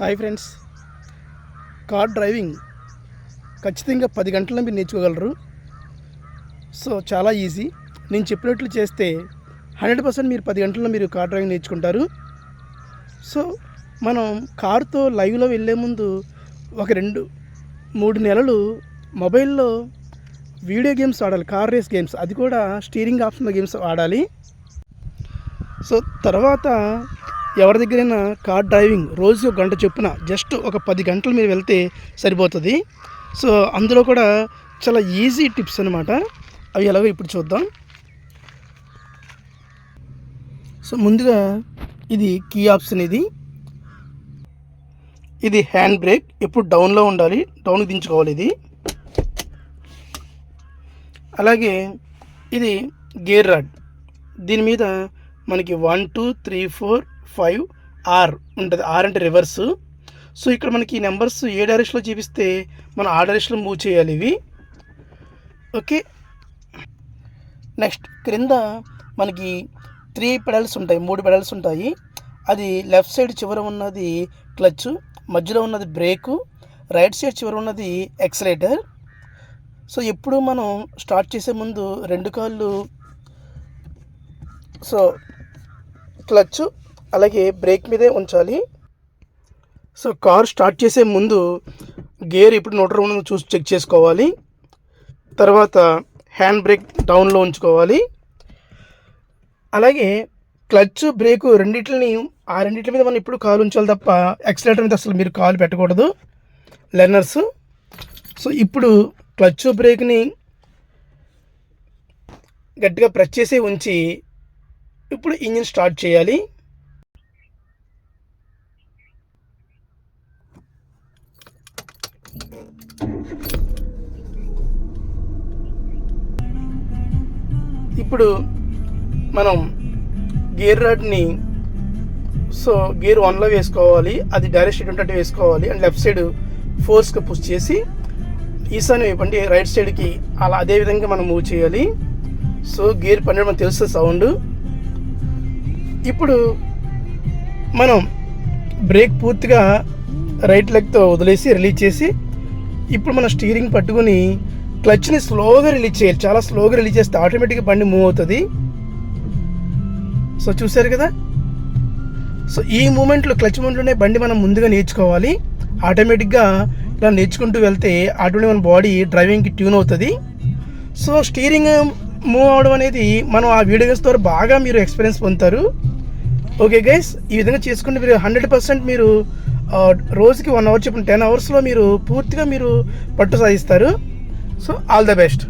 Hi friends. Car driving ఖచ్చితంగా పది గంటల్లో మీరు నేర్చుకోగలరు. సో చాలా ఈజీ. నేను చెప్పినట్లు చేస్తే హండ్రెడ్ పర్సెంట్ మీరు పది గంటల్లో మీరు కార్ డ్రైవింగ్ నేర్చుకుంటారు. సో మనం కారుతో లైవ్లో వెళ్ళే ముందు ఒక రెండు మూడు నెలలు మొబైల్లో వీడియో గేమ్స్ ఆడాలి. Car race games. అది కూడా స్టీరింగ్ ఆప్షన్ గేమ్స్ ఆడాలి. సో తర్వాత ఎవరి దగ్గరైనా కార్ డ్రైవింగ్ రోజు ఒక గంట చొప్పున జస్ట్ ఒక పది గంటలు మీరు వెళ్తే సరిపోతుంది. సో అందులో కూడా చాలా ఈజీ టిప్స్ అనమాట అవి ఎలాగో ఇప్పుడు చూద్దాం. సో ముందుగా ఇది కీ ఆప్షన్ ఇది. ఇది హ్యాండ్ బ్రేక్. ఎప్పుడు డౌన్లో ఉండాలి డౌన్కి దించుకోవాలి ఇది. అలాగే ఇది గేర్ రాడ్. దీని మీద మనకి one two three four five R ఉంటుంది. ఆర్ అంటే రివర్స్ సో ఇక్కడ మనకి ఈ నెంబర్స్ ఏ డైరెక్షన్లో చూపిస్తే మనం ఆ డైరెక్షన్లో మూవ్ చేయాలి ఇవి. ఓకే? నెక్స్ట్ క్రింద మనకి త్రీ పెడల్స్ ఉంటాయి మూడు పెడల్స్ ఉంటాయి. అది లెఫ్ట్ సైడ్ చివర ఉన్నది క్లచ్ మధ్యలో ఉన్నది బ్రేకు రైట్ సైడ్ చివర ఉన్నది ఎక్సలేటర్ సో ఎప్పుడు మనం స్టార్ట్ చేసే ముందు రెండు కాళ్ళు సో క్లచ్ అలాగే బ్రేక్ మీదే ఉంచాలి. సో కార్ స్టార్ట్ చేసే ముందు గేర్ ఇప్పుడు నోటర్ ఉందో చూసి చెక్ చేసుకోవాలి. తర్వాత హ్యాండ్ బ్రేక్ డౌన్లో ఉంచుకోవాలి. అలాగే క్లచ్ బ్రేకు రెండింటిని ఆ రెండింటి మీద మనం ఇప్పుడు కాలు ఉంచాలి తప్ప ఎక్సలేటర్ మీద అసలు మీరు కాలు పెట్టకూడదు. లెర్నర్స్. సో ఇప్పుడు క్లచ్ బ్రేక్ని గట్టిగా ప్రెస్ చేసి ఉంచి ఇప్పుడు ఇంజిన్ స్టార్ట్ చేయాలి. ఇప్పుడు మనం గేర్ రాడ్ని సో గేర్ వన్లో వేసుకోవాలి అది డైరెక్ట్ ఉంటే వేసుకోవాలి అండ్ లెఫ్ట్ సైడ్ ఫోర్స్గా పుష్ చేసి ఈశాన్య వైపు అంటే రైట్ సైడ్కి అలా అదే విధంగా మనం మూవ్ చేయాలి. సో గేర్ పన్నెండు మనకు తెలుస్తుంది సౌండ్. ఇప్పుడు మనం బ్రేక్ పూర్తిగా రైట్ లెగ్తో వదిలేసి రిలీజ్ చేసి ఇప్పుడు మనం స్టీరింగ్ పట్టుకొని క్లచ్ని స్లోగా రిలీజ్ చేయాలి. చాలా స్లోగా రిలీజ్ చేస్తే ఆటోమేటిక్గా బండి మూవ్ అవుతుంది. సో చూసారు కదా? సో ఈ మూమెంట్లో క్లచ్ మూమెంట్లోనే బండి మనం ముందుగా నేర్చుకోవాలి. ఆటోమేటిక్గా ఇలా నేర్చుకుంటూ వెళ్తే ఆటోమేటిక్ మన బాడీ డ్రైవింగ్కి ట్యూన్ అవుతుంది. సో స్టీరింగ్ మూవ్ అవడం అనేది మనం ఆ వీడియోస్ ద్వారా బాగా మీరు ఎక్స్పీరియన్స్ పొందుతారు. ఓకే గైస్ ఈ విధంగా చేసుకుంటే మీరు హండ్రెడ్ పర్సెంట్ మీరు రోజుకి వన్ అవర్ చెప్పిన టెన్ అవర్స్లో మీరు పూర్తిగా మీరు పట్టు సాధిస్తారు. So all the best